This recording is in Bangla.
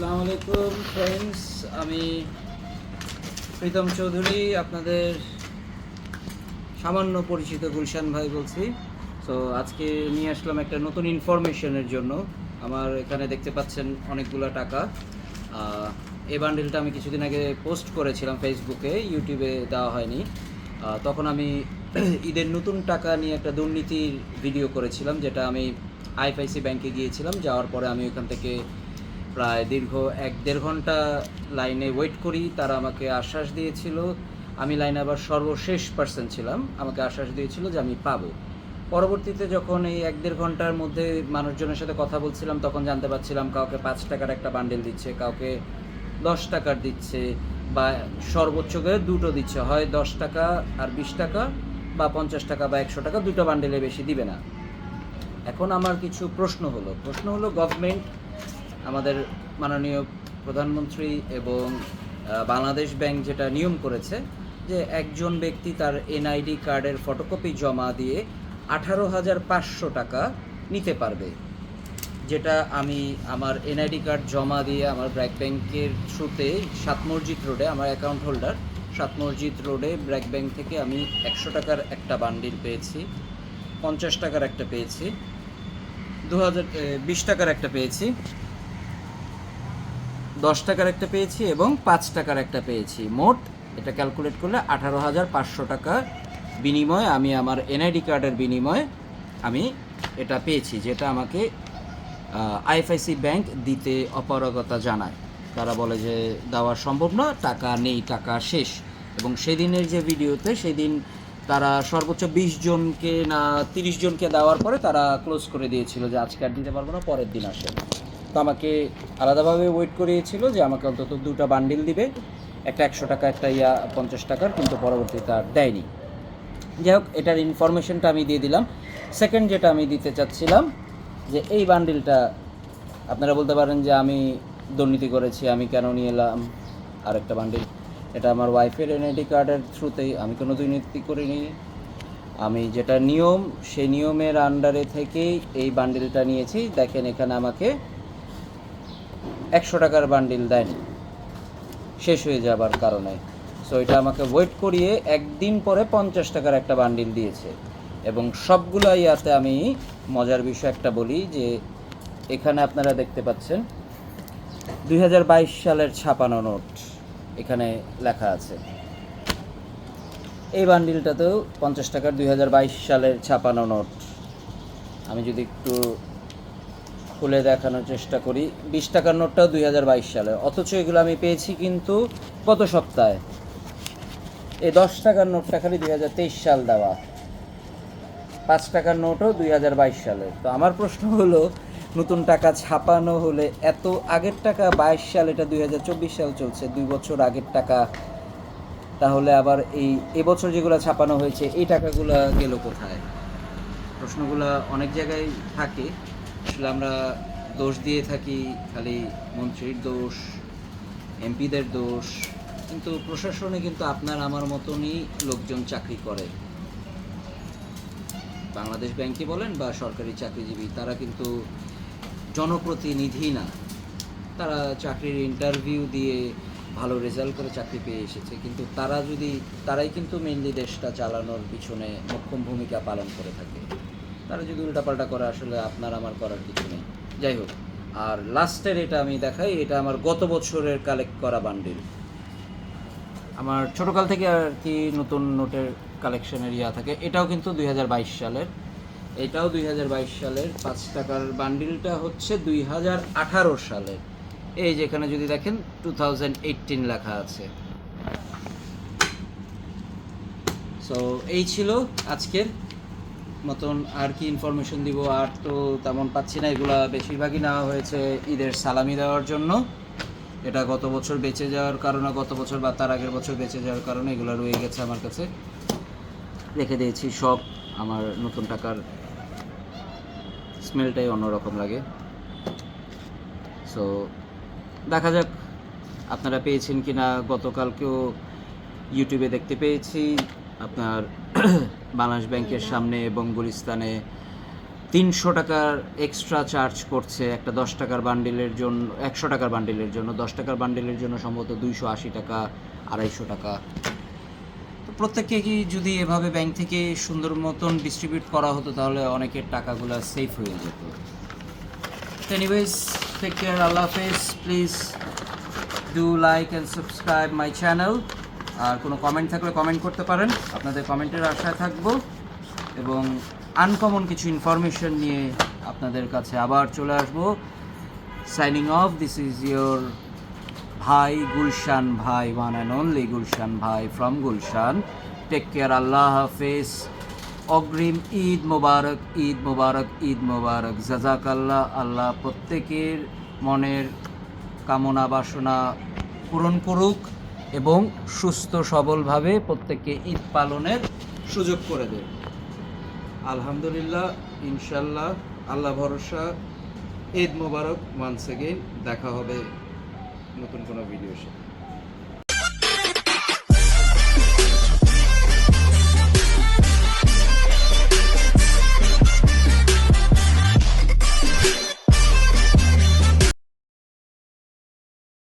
আসসালামু আলাইকুম ফ্রেন্ডস আমি প্রীতম চৌধুরী, আপনাদের সামান্য পরিচিত গুলশান ভাই বলছি। তো আজকে নিয়ে আসলাম একটা নতুন ইনফরমেশনের জন্য। আমার এখানে দেখতে পাচ্ছেন অনেকগুলো টাকা। এই বান্ডিলটা আমি কিছুদিন আগে পোস্ট করেছিলাম ফেসবুকে ইউটিউবে দেওয়া হয়নি। তখন আমি ঈদের নতুন টাকা নিয়ে একটা দুর্নীতির ভিডিও করেছিলাম, যেটা আমি আইএফআইসি ব্যাংকে গিয়েছিলাম। যাওয়ার পরে আমি ওখান থেকে প্রায় দীর্ঘ এক দেড় ঘণ্টা লাইনে ওয়েট করি, তারা আমাকে আশ্বাস দিয়েছিল। আমি লাইনে আবার সর্বশেষ পার্সন ছিলাম, আমাকে আশ্বাস দিয়েছিল যে আমি পাবো। পরবর্তীতে যখন এই এক দেড় ঘণ্টার মধ্যে মানুষজনের সাথে কথা বলছিলাম, তখন জানতে পারছিলাম কাউকে পাঁচ টাকার একটা বান্ডেল দিচ্ছে, কাউকে দশ টাকার দিচ্ছে, বা সর্বোচ্চ করে দুটো দিচ্ছে। হয় দশ টাকা আর বিশ টাকা, বা পঞ্চাশ টাকা বা একশো টাকা, দুটো বান্ডেলে বেশি দিবে না। এখন আমার কিছু প্রশ্ন হলো। প্রশ্ন হলো গভর্নমেন্ট আমাদের মাননীয় প্রধানমন্ত্রী এবং বাংলাদেশ ব্যাংক যেটা নিয়ম করেছে যে একজন ব্যক্তি তার এনআইডি কার্ডের ফটোকপি জমা দিয়ে আঠারো হাজার পাঁচশো টাকা নিতে পারবে। যেটা আমি আমার এনআইডি কার্ড জমা দিয়ে আমার ব্র্যাক ব্যাংকের থ্রুতে সাত মসজিদ রোডে, আমার অ্যাকাউন্ট হোল্ডার, সাত মসজিদ রোডে ব্র্যাক ব্যাংক থেকে আমি একশো টাকার একটা বান্ডিল পেয়েছি, পঞ্চাশ টাকার একটা পেয়েছি, দু হাজার বিশ টাকার একটা পেয়েছি। দশ টাকার একটা পেয়েছি এবং পাঁচ টাকার একটা পেয়েছি। মোট এটা ক্যালকুলেট করলে আঠারো হাজার পাঁচশো টাকা বিনিময়ে আমি আমার এনআইডি কার্ডের বিনিময়ে আমি এটা পেয়েছি, যেটা আমাকে আইএফআইসি ব্যাংক দিতে অপারগতা জানায়। তারা বলে যে দেওয়া সম্ভব না, টাকা নেই, টাকা শেষ। এবং সেদিনের যে ভিডিওতে সেদিন তারা সর্বোচ্চ বিশ জনকে না তিরিশ জনকে দেওয়ার পরে তারা ক্লোজ করে দিয়েছিল যে আজকে আর দিতে পারব না, পরের দিন আসে তো আমাকে আলাদাভাবে ওয়েট করিয়েছিল যে আমাকে অন্তত দুটো বান্ডিল দিবে। একটা একশো টাকা, একটা ইয়া পঞ্চাশ টাকার, কিন্তু পরবর্তীতে আর দেয়নি। যাই হোক, এটার ইনফরমেশনটা আমি দিয়ে দিলাম। সেকেন্ড যেটা আমি দিতে চাচ্ছিলাম, যে এই বান্ডিলটা আপনারা বলতে পারেন যে আমি দুর্নীতি করেছি, আমি কেন নিয়ে এলাম? আরেকটা বান্ডিল এটা আমার ওয়াইফের এনআইডি কার্ডের থ্রুতেই আমি কোনো দুর্নীতি করিনি। আমি যেটা নিয়ম, সেই নিয়মের আন্ডারে থেকেই এই বান্ডিলটা নিয়েছি। দেখেন এখানে আমাকে একশো টাকার বান্ডিল দেয়নি শেষ হয়ে যাবার কারণে। সো এটা আমাকে ওয়েট করিয়ে একদিন পরে পঞ্চাশ টাকার একটা বান্ডিল দিয়েছে। এবং সবগুলো ইয়াতে আমি মজার বিষয় একটা বলি যে, এখানে আপনারা দেখতে পাচ্ছেন, দুই হাজার বাইশ সালের ছাপানো নোট এখানে লেখা আছে। এই বান্ডিলটাতেও পঞ্চাশ টাকার দুই হাজার বাইশ সালের ছাপানো নোট। আমি যদি একটু খুলে দেখানোর চেষ্টা করি। বিশ টাকার নোটটাও দুই হাজার বাইশ সালে। অথচ এগুলো আমি পেয়েছি কিন্তু গত সপ্তাহে। এই দশ টাকার নোটটা খালি দু হাজার তেইশ সাল দেওয়া। পাঁচ টাকার নোটও দুই সালের তো আমার প্রশ্ন হলো, নতুন টাকা ছাপানো হলে এত আগের টাকা বাইশ সাল, এটা দুই হাজার চব্বিশ সাল চলছে, দুই বছর আগের টাকা। তাহলে আবার এই এবছর যেগুলো ছাপানো হয়েছে, এই টাকাগুলো গেল কোথায়? প্রশ্নগুলো অনেক জায়গায় থাকে। আসলে আমরা দোষ দিয়ে থাকি, খালি মন্ত্রীর দোষ, এমপিদের দোষ, কিন্তু প্রশাসনে কিন্তু আপনার আমার মতনই লোকজন চাকরি করে। বাংলাদেশ ব্যাংকে বলেন বা সরকারি চাকরিজীবী, তারা কিন্তু জনপ্রতিনিধি না। তারা চাকরির ইন্টারভিউ দিয়ে ভালো রেজাল্ট করে চাকরি পেয়ে এসেছে, কিন্তু তারা যদি, তারাই কিন্তু মেনলি দেশটা চালানোর পিছনে মোক্ষম ভূমিকা পালন করে থাকে। তারা যদি উল্টাপাল্টা করে, আসলে আপনার আমার করার কিছু নেই। যাই হোক, আর লাস্টের এটা আমি দেখাই, এটা আমার গত বছরের কালেক্ট করা বান্ডিল আমার ছোটোকাল থেকে আর কি নতুন নোটের কালেকশনের ইয়া থাকে, এটাও কিন্তু দুই হাজার বাইশ সালের। এটাও দুই হাজার বাইশ সালের, পাঁচ টাকার বান্ডিলটা হচ্ছে দুই হাজার আঠারো সালের। এই যেখানে যদি দেখেন টু লেখা আছে। সো এই ছিল আজকের মতন আর কি ইনফরমেশন দিব, আর তো তেমন পাচ্ছি না। এগুলা বেশিরভাগই নেওয়া হয়েছে ঈদের সালামি দেওয়ার জন্য। এটা গত বছর বেঁচে যাওয়ার কারণে, গত বছর বা তার আগের বছর বেঁচে যাওয়ার কারণে এগুলো রয়ে গেছে আমার কাছে। রেখে দিয়েছি সব। আমার নতুন টাকার স্মেলটাই অন্যরকম লাগে। সো দেখা যাক আপনারা পেয়েছেন কি না গতকালকেও ইউটিউবে দেখতে পেয়েছি। আপনার বাংলাদেশ ব্যাংকের সামনে এবং গুলিস্তানে তিনশো টাকার এক্সট্রা চার্জ করছে। একটা দশ টাকার বান্ডিলের জন্য একশো টাকার বান্ডিলের জন্য। দশ টাকার বান্ডিলের জন্য সম্ভবত দুইশো আশি টাকা, আড়াইশো টাকা। তো প্রত্যেককে কি যদি এভাবে ব্যাংক থেকে সুন্দর মতন ডিস্ট্রিবিউট করা হতো, তাহলে অনেকের টাকাগুলো সেফ হয়ে যেত। এনিওয়েজ টেক কেয়ার আল্লাহ হাফেজ। Please do like and subscribe my channel আর কোনো কমেন্ট থাকলে কমেন্ট করতে পারেন। আপনাদের কমেন্টের আশায় থাকব এবং আনকমন কিছু ইনফরমেশন নিয়ে আপনাদের কাছে আবার চলে আসব। Signing off this is your ভাই গুলশান ভাই ওয়ান অ্যান্ড অনলি গুলশান ভাই ফ্রম গুলশান। টেক কেয়ার আল্লাহ হাফেজ। অগ্রিম ঈদ মোবারক ঈদ মোবারক ঈদ মোবারক। জাজাক আল্লাহ আল্লাহ প্রত্যেকের মনের কামনা বাসনা পূরণ করুক। এবং সুস্থ সবলভাবে প্রত্যেককে ঈদ পালনের সুযোগ করে দেয়। আলহামদুলিল্লাহ ইনশাল্লাহ আল্লাহ ভরসা, ঈদ মোবারক ওয়ান্স এগেইন দেখা হবে নতুন কোনো ভিডিওর সাথে।